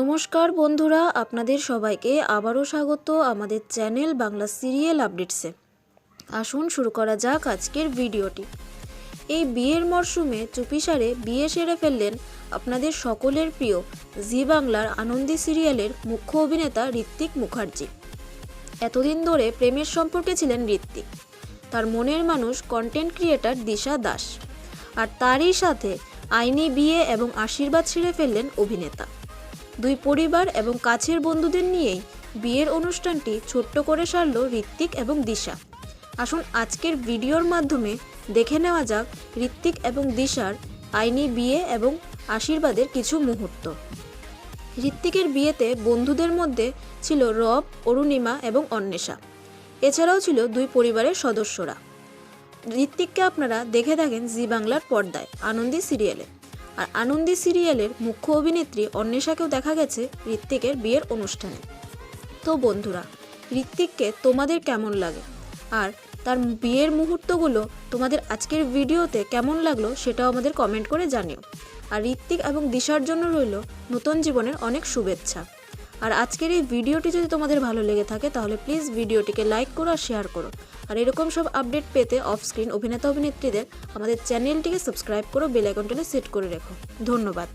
নমস্কার বন্ধুরা, আপনাদের সবাইকে আবারও স্বাগত আমাদের চ্যানেল বাংলা সিরিয়াল আপডেটসে। আসুন শুরু করা যাক আজকের ভিডিওটি। এই বিয়ের মরশুমে চুপিসারে বিয়ে সেরে ফেললেন আপনাদের সকলের প্রিয় জি বাংলার আনন্দী সিরিয়ালের মুখ্য অভিনেতা ঋত্বিক মুখার্জি। এতদিন ধরে প্রেমের সম্পর্কে ছিলেন ঋত্বিক। তার মনের মানুষ কন্টেন্ট ক্রিয়েটার দিশা দাস। আর তারই সাথে আইনি বিয়ে এবং আশীর্বাদ ছেড়ে ফেললেন অভিনেতা। দুই পরিবার এবং কাছের বন্ধুদের নিয়েই বিয়ের অনুষ্ঠানটি ছোট্ট করে সারল ঋত্বিক এবং দিশা। আসুন আজকের ভিডিওর মাধ্যমে দেখে নেওয়া যাক ঋত্বিক এবং দিশার আইনি বিয়ে এবং আশীর্বাদের কিছু মুহূর্ত। ঋত্বিকের বিয়েতে বন্ধুদের মধ্যে ছিল রব, অরুণিমা এবং অন্বেষা। এছাড়াও ছিল দুই পরিবারের সদস্যরা। ঋত্বিককে আপনারা দেখে থাকেন জি বাংলার পর্দায়, আনন্দী সিরিয়ালে। আর আনন্দী সিরিয়ালের মুখ্য অভিনেত্রী অন্বেষাকেও দেখা গেছে ঋত্বিকের বিয়ের অনুষ্ঠানে। তো বন্ধুরা, ঋত্বিককে তোমাদের কেমন লাগে? আর তার বিয়ের মুহূর্তগুলো তোমাদের আজকের ভিডিওতে কেমন লাগল সেটাও আমাদের কমেন্ট করে জানিও। আর ঋত্বিক এবং দিশার জন্য রইল নতুন জীবনের অনেক শুভেচ্ছা। আর আজকের এই ভিডিওটি যদি তোমাদের ভালো লেগে থাকে, তাহলে প্লিজ ভিডিওটিকে লাইক করো আর শেয়ার করো। আর এরকম সব আপডেট পেতে অফস্ক্রিন অভিনেতা অভিনেত্রীদের আমাদের চ্যানেলটিকে সাবস্ক্রাইব করো বেল সেট করে রেখো। ধন্যবাদ।